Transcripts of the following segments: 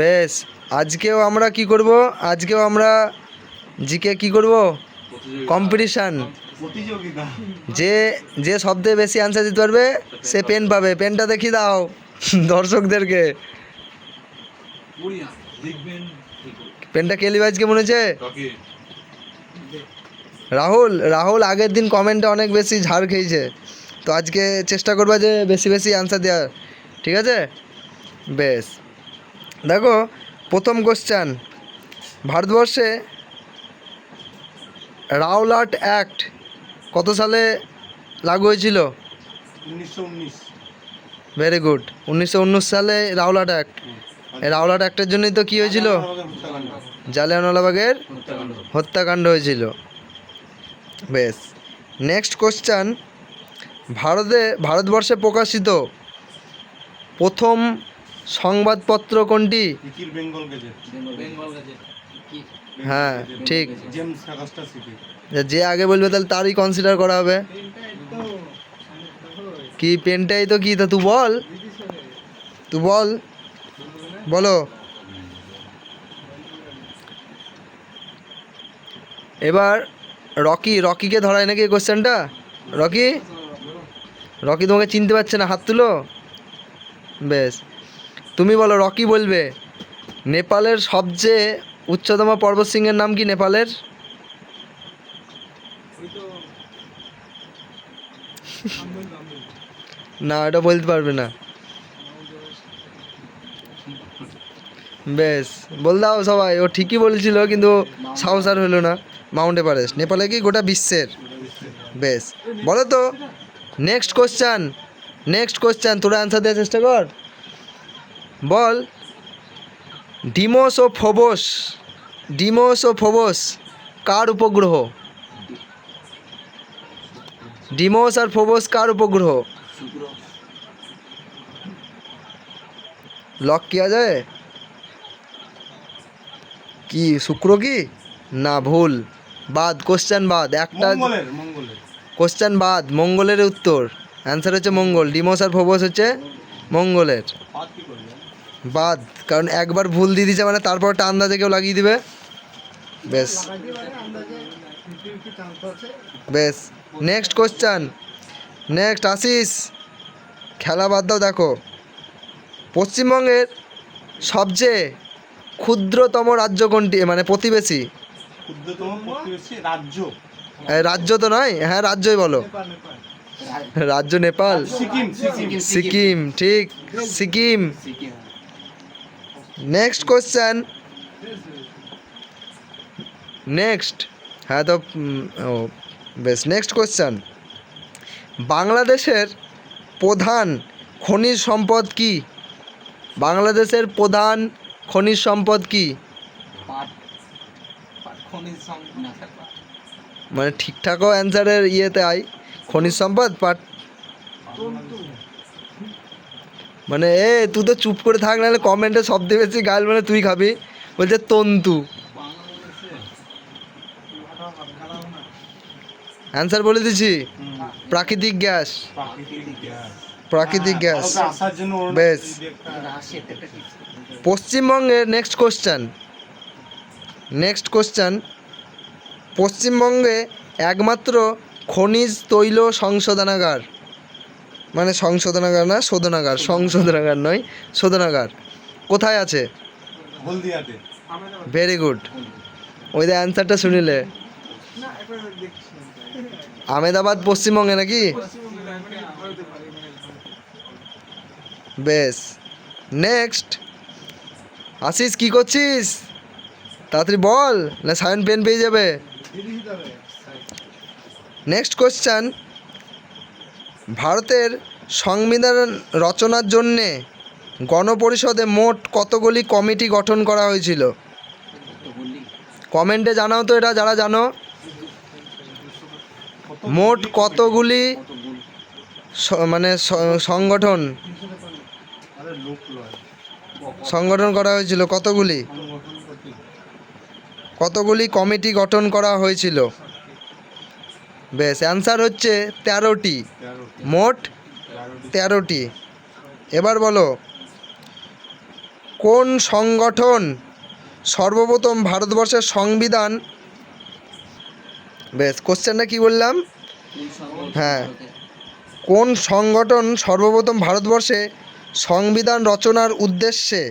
বেশ আজকেও আমরা কি করব? আজকেও আমরা জিকে কি করব? কম্পিটিশান। যে যে শব্দে বেশি অ্যান্সার দিতে পারবে সে পেন পাবে। পেনটা দেখিয়ে দাও দর্শকদেরকে। পেনটা পেনটা কেলিবাজকে মনে হচ্ছে? রাহুল রাহুল আগের দিন কমেন্টে অনেক বেশি ঝাড় খেয়েছে। তো আজকে চেষ্টা করবা যে বেশি বেশি অ্যান্সার দেওয়ার। ঠিক আছে? বেশ। দেখো প্রথম কোশ্চান ভারতবর্ষে রাওলাট অ্যাক্ট কত সালে লাগু হয়েছিল? ভেরি গুড উনিশশো উনিশ সালে রাওলাট অ্যাক্ট এই রাওলাট অ্যাক্টের জন্যই তো কী হয়েছিল? জালিয়ানওয়ালাবাগের হত্যাকাণ্ড হয়েছিল। বেশ। নেক্সট কোশ্চান ভারতে ভারতবর্ষে প্রকাশিত প্রথম সংবাদপত্র কোনটি? হ্যাঁ ঠিক। যে আগে বলবে তাহলে তারই কনসিডার করা হবে। কি পেনটাই তো কি? তা তুই বল। তুই বল। বলো। এবার রকি রকিকে ধরায় নাকি কোশ্চেনটা রকি? রকি তোমাকে চিনতে পারছে না হাত তুলো। বেশ। তুমি বলো, রকি বলবে। নেপালের সবচেয়ে উচ্চতম পর্বতশৃঙ্গের নাম কি নেপালের? না, এটা বলতে পারবে না। বেশ, বল দাও সবাই, ও ঠিকই বলছিল, কিন্তু সাহস আর হলো না। মাউন্ট এভারেস্ট, নেপালে কি গোটা বিশ্বের? বেশ, বলো তো নেক্সট কোশ্চান নেক্সট কোশ্চান তোরা অ্যান্সার দেওয়ার চেষ্টা কর। বল। ডিমোস ও ফোবোস ডিমোস ও ফোবোস কার উপগ্রহ? ডিমোস আর ফোবোস কার উপগ্রহ? লক কিয়া যায় কি শুক্র কি? না ভুল। বাদ কোশ্চেন বাদ। একটা কোশ্চেন বাদ মঙ্গলের উত্তর। অ্যান্সার হচ্ছে মঙ্গল। ডিমোস আর ফোবোস হচ্ছে মঙ্গলের। বাদ কারণ একবার ভুল দিয়ে দিচ্ছে মানে তারপর একটা আন্দাজে কেউ লাগিয়ে দিবে। বেশ। বেশ। নেক্সট কোশ্চেন নেক্সট আসিস খেলা বাদ দাও দেখো। পশ্চিমবঙ্গের সবচেয়ে ক্ষুদ্রতম রাজ্য কোনটি? মানে প্রতিবেশী। রাজ্য। রাজ্য তো নয়? হ্যাঁ রাজ্যই বলো। রাজ্য নেপাল। সিকিম সিকিম। সিকিম ঠিক। সিকিম। নেক্সট কোশ্চেন নেক্সট হ্যাঁ তো ও বেশ। নেক্সট কোশ্চেন বাংলাদেশের প্রধান খনিজ সম্পদ কি? বাংলাদেশের প্রধান খনিজ সম্পদ কি? মানে ঠিকঠাকও অ্যান্সারের ইয়েতে আয়। খনিজ সম্পদ পাট। মানে এ, তুই তো চুপ করে থাক, নাহলে কমেন্টে সবচেয়ে বেশি গাল মানে তুই খাবি। বলছে, তন্তু। অ্যান্সার বলে দিছি প্রাকৃতিক গ্যাস। প্রাকৃতিক গ্যাস। বেশ। পশ্চিমবঙ্গের নেক্সট কোশ্চেন নেক্সট কোশ্চেন পশ্চিমবঙ্গে একমাত্র খনিজ তৈল সংশোধনাগার। মানে সংশোধনাগার না শোধনাগার সংশোধনাগার নয় শোধনাগার। কোথায় আছে? হলদিয়াতে। ভেরি গুড ওই যে অ্যান্সারটা শুনিলে। আমেদাবাদ পশ্চিমবঙ্গে নাকি? বেশ। নেক্সট আসিস কি করছিস? তাড়াতাড়ি বল না সায়ন পেন পেয়ে যাবে। নেক্সট কোশ্চেন ভারতের সংবিধান রচনার জন্যে গণপরিষদে মোট কতগুলি কমিটি গঠন করা হয়েছিল? কমেন্টে জানাও তো এটা, যারা জানো। মোট কতগুলি মানে সংগঠন? সংগঠন করা হয়েছিল, কতগুলি? কতগুলি কমিটি গঠন করা হয়েছিল? বেশ অ্যান্সার হচ্ছে তেরোটি। মোট তেরোটি। এবার বলো কোন সংগঠন সর্বপ্রথম ভারতবর্ষের সংবিধান? বেশ কোশ্চেনটা কি বললাম? হ্যাঁ। কোন সংগঠন সর্বপ্রথম ভারতবর্ষে সংবিধান রচনার উদ্দেশ্যে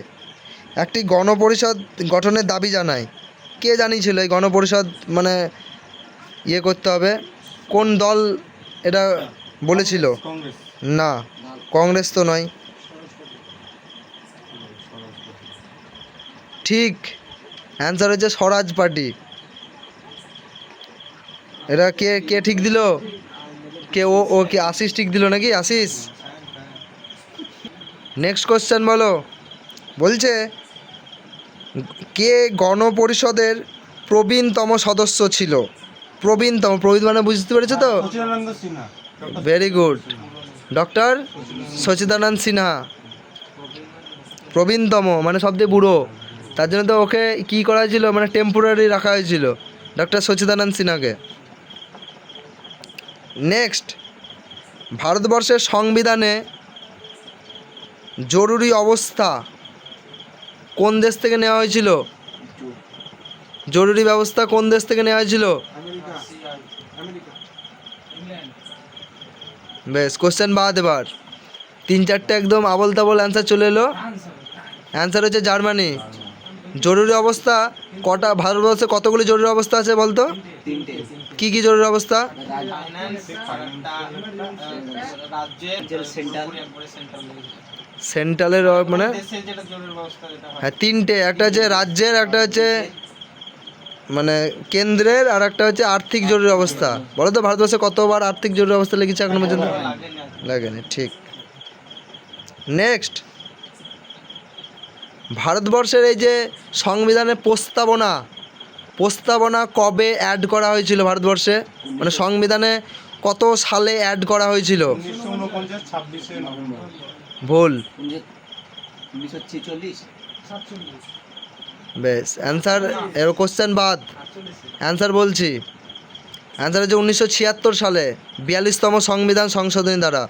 একটি গণপরিষদ গঠনের দাবি জানায়? কে জানিয়েছিল এই গণপরিষদ? মানে ইয়ে করতে হবে। কোন দল এটা বলেছিল? না কংগ্রেস তো নয়। ঠিক অ্যান্সার হচ্ছে স্বরাজ পার্টি। এটা কে কে ঠিক দিল? কে ও ও কে আশিস ঠিক দিল নাকি? আশিস? নেক্সট কোশ্চেন বলো। বলছে কে গণপরিষদের প্রবীণতম সদস্য ছিল? প্রবীণতম প্রবীণ মানে বুঝতে পেরেছ তো? Very good doctor Sachchidananda Sinha. প্রবীণতম মানে সবচেয়ে বুড়ো। তার জন্য তো ওকে কী করা হয়েছিল? মানে টেম্পোরারি রাখা হয়েছিল। ডক্টর সচিদানন্দ সিনহাকে। নেক্সট ভারতবর্ষের সংবিধানে জরুরি অবস্থা কোন দেশ থেকে নেওয়া হয়েছিল? জরুরি ব্যবস্থা কোন দেশ থেকে নেওয়া হয়েছিল আমেরিকা আমেরিকা বেশ কোশ্চেন বাদ এবার। তিন চারটে একদম আবল তাবল অ্যান্সার চলে এলো। অ্যান্সার হচ্ছে জার্মানি। জরুরি অবস্থা কটা? ভারতবর্ষে কতগুলি জরুরি অবস্থা আছে বলতো? কি কি জরুরি অবস্থা? সেন্ট্রালের মানে? হ্যাঁ তিনটে। একটা হচ্ছে রাজ্যের, একটা হচ্ছে মানে কেন্দ্রের আর একটা হচ্ছে আর্থিক জরুরি অবস্থা। বলো তো ভারতবর্ষে কতবার আর্থিক জরুরি অবস্থা লেগেছে এখনও পর্যন্ত? লাগেনি ঠিক। নেক্সট ভারতবর্ষের এই যে সংবিধানের প্রস্তাবনা প্রস্তাবনা কবে অ্যাড করা হয়েছিল ভারতবর্ষে? মানে সংবিধানে কত সালে অ্যাড করা হয়েছিল? ভুল। উনিশশো ছেচল্লিশ। বেশ অ্যান্সার এর কোশ্চেন বাদ। অ্যান্সার বলছি। অ্যান্সার হচ্ছে উনিশশো ছিয়াত্তর সালে বিয়াল্লিশতম সংবিধান সংশোধনী দ্বারা।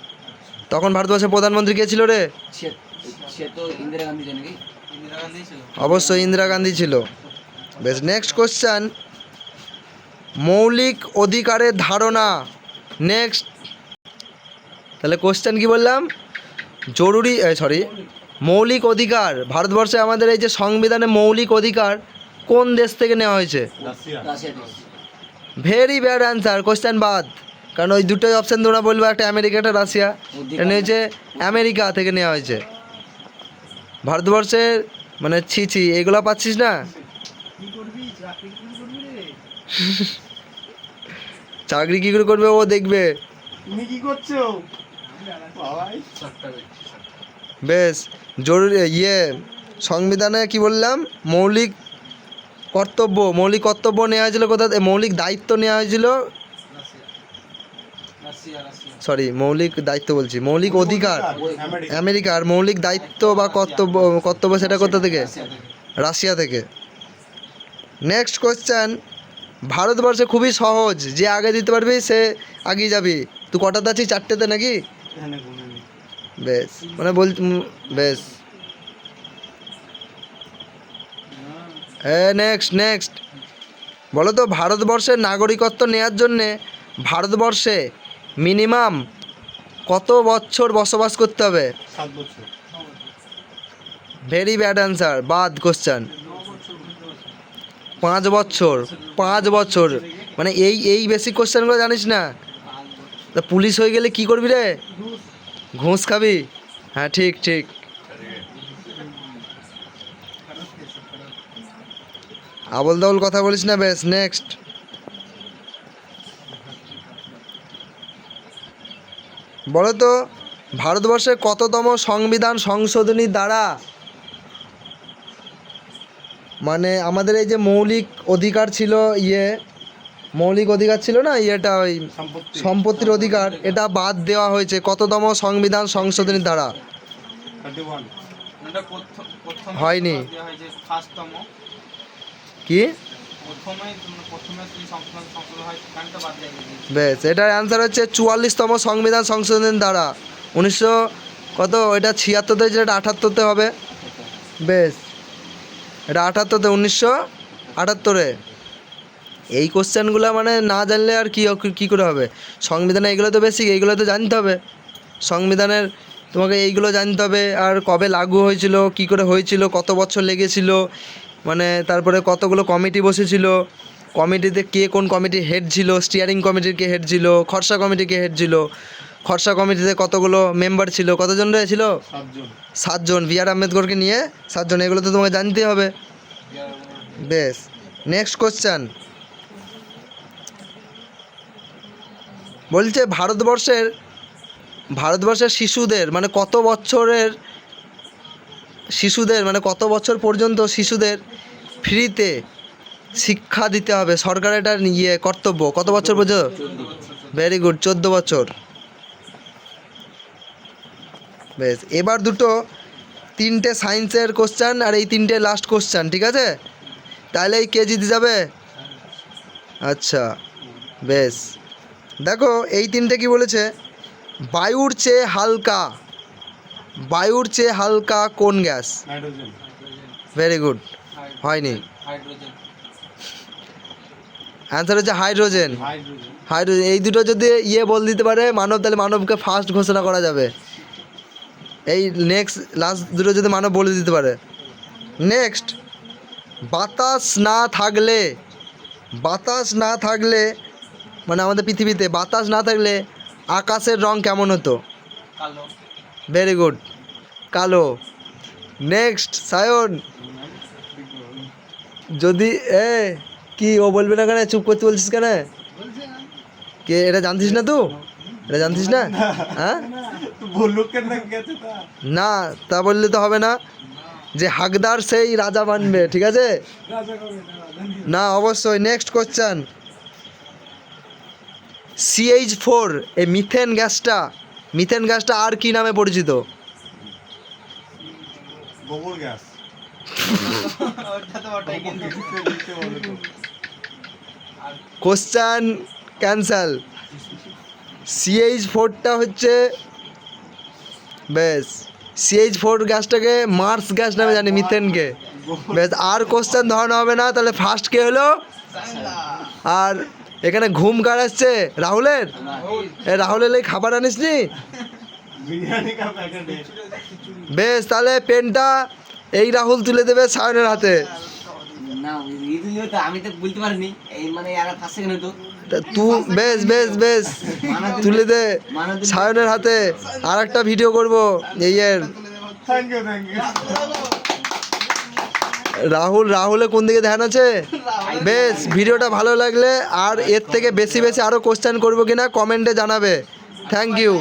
তখন ভারতবর্ষের প্রধানমন্ত্রী কে ছিল রে? অবশ্যই ইন্দিরা গান্ধী ছিল। বেশ নেক্সট কোশ্চেন মৌলিক অধিকারের ধারণা। নেক্সট তাহলে কোশ্চেন কি বললাম? জরুরি সরি মৌলিক অধিকার। ভারতবর্ষে আমাদের এই যে সংবিধানে মৌলিক অধিকার কোন দেশ থেকে নেওয়া হয়েছে? রাশিয়া। রাশিয়া দেশ। ভেরি ব্যাড অ্যান্সার কোয়েশ্চেন বাদ। কারণ ওই দুটোই অপশান তোমরা বলব একটা আমেরিকা একটা রাশিয়া। এটা হচ্ছে আমেরিকা থেকে নেওয়া হয়েছে। ভারতবর্ষের মানে ছি ছি এগুলো পাচ্ছিস না? চাকরি কি করে করবে ও দেখবে। তুমি কি করছ? বেশ, জরুরি ইয়ে সংবিধানে কি বললাম? মৌলিক কর্তব্য মৌলিক কর্তব্য নেওয়া হয়েছিল কোথা মৌলিক দায়িত্ব নেওয়া হয়েছিল? সরি, মৌলিক দায়িত্ব বলছি, মৌলিক অধিকার, আমেরিকার মৌলিক দায়িত্ব বা কর্তব্য কর্তব্য সেটা কোথা থেকে? রাশিয়া থেকে। নেক্সট কোয়েশ্চেন ভারতবর্ষে খুবই সহজ, যে আগে দিতে পারবি সে আগিয়ে যাবি। তুই কটাতে আছিস? চারটেতে নাকি। বেশ। মানে বল বেশ। হ্যাঁ নেক্সট নেক্সট বলো তো ভারতবর্ষের নাগরিকত্ব নেওয়ার জন্যে ভারতবর্ষে মিনিমাম কত বছর বসবাস করতে হবে? ভেরি ব্যাড অ্যান্সার বাদ কোশ্চেন পাঁচ বছর পাঁচ বছর। মানে এই এই বেসিক কোশ্চেনগুলো জানিস না? তা পুলিশ হয়ে গেলে কি করবি রে? ঘুষ খাবি? হ্যাঁ ঠিক ঠিক। আবল তাবল কথা বলিস না বেশ নেক্সট বলো তো কততম সংবিধান সংশোধনী দ্বারা? মানে আমাদের এই যে মৌলিক অধিকার ছিল ইয়ে মৌলিক অধিকার ছিল না ইয়েটা ওই সম্পত্তির অধিকার এটা বাদ দেওয়া হয়েছে কততম সংবিধান সংশোধনীর দ্বারা। এটা হয়নি। কি? হয় বেশ এটার অ্যান্সার হচ্ছে চুয়াল্লিশতম সংবিধান সংশোধনী দ্বারা। উনিশশো কত? এটা ছিয়াত্তরতে যেটা আঠাত্তরতে হবে। বেশ এটা আটাত্তরতে উনিশশো আটাত্তরে। এই কোশ্চেনগুলো মানে না জানলে আর কি কী করে হবে? সংবিধানে এগুলো তো বেশি এইগুলো তো জানতে হবে। সংবিধানের তোমাকে এইগুলো জানতে হবে আর কবে লাগু হয়েছিল কি করে হয়েছিল কত বছর লেগেছিল মানে তারপরে কতগুলো কমিটি বসেছিল কমিটিতে কে কোন কমিটির হেড ছিল স্টিয়ারিং কমিটির কে হেড ছিল খরসা কমিটির কে হেড ছিল খরসা কমিটিতে কতগুলো মেম্বার ছিল কতজন রয়েছিল? সাতজন। বি আর আম্বেদকরকে নিয়ে সাতজন এগুলো তো তোমাকে জানতে হবে। বেশ। নেক্সট কোশ্চেন বলছে ভারতবর্ষের ভারতবর্ষের শিশুদের মানে কত বছরের শিশুদের মানে কত বছর পর্যন্ত শিশুদের ফ্রিতে শিক্ষা দিতে হবে? সরকার এটা ইয়ে কর্তব্য। কত বছর পর্যন্ত? ভেরি গুড চোদ্দ বছর। বেশ, এবার দুটো, তিনটে সায়েন্সের কোশ্চেন আর এই তিনটে লাস্ট কোশ্চেন ঠিক আছে? তাহলে এই কে জিতে যাবে? আচ্ছা বেশ। দেখো এই তিনটে কি বলেছে? বায়ুর চেয়ে হালকা। বায়ুর চেয়ে হালকা কোন গ্যাস? ভেরি গুড হয়নি। অ্যান্সার হচ্ছে হাইড্রোজেন। হাইড্রোজেন। এই দুটো যদি ইয়ে বল দিতে পারে মানব তাহলে মানবকে ফার্স্ট ঘোষণা করা যাবে। এই নেক্সট লাস্ট দুটো যদি মানব বলে দিতে পারে। নেক্সট বাতাস না থাকলে বাতাস না থাকলে মানে আমাদের পৃথিবীতে বাতাস না থাকলে আকাশের রং কেমন হতো? কালো। ভেরি গুড কালো। নেক্সট সায়ন। যদি এ কি ও বলবে না কেন? চুপ করতে বলছিস কেন? কে এটা জানতিস না তুই? এটা জানতিস না? হ্যাঁ? তো তা। না তা বললে তো হবে না যে হাকদার সেই রাজা বানবে ঠিক আছে? না অবশ্যই। নেক্সট কোশ্চেন সিএইচ ফোর এই মিথেন গ্যাসটা মিথেন গ্যাসটা আর কি নামে পরিচিত? গোবর গ্যাস কোশ্চেন ক্যান্সেল সিএইচ ফোরটা হচ্ছে বেশ সিএইচ ফোর গ্যাসটাকে মার্স গ্যাস নামে জানি মিথেনকে বেশ আর কোশ্চেন ধরানো হবে না তাহলে ফার্স্ট কে হলো? আর এখানে ঘুম কার আসছে? রাহুলের? রাহুলের এই খাবার আনিস নি বিরিয়ানি কা প্যাকেট বেশ তাহলে পেনটা এই রাহুল তুলে দেবে সায়নের হাতে। না ইদুল তো আমি তো বলতে পারিনি। এই মানে বেশ বেশ বেশ। তুলে দে সায়নের হাতে। আর একটা ভিডিও করব এই এর রাহুল রাহুলে কোন দিকে ধ্যান আছে? বেশ, ভিডিওটা ভালো লাগলে আর এর থেকে বেশি বেশি আরও কোশ্চেন করব কিনা? কমেন্টে জানাবে। Thank you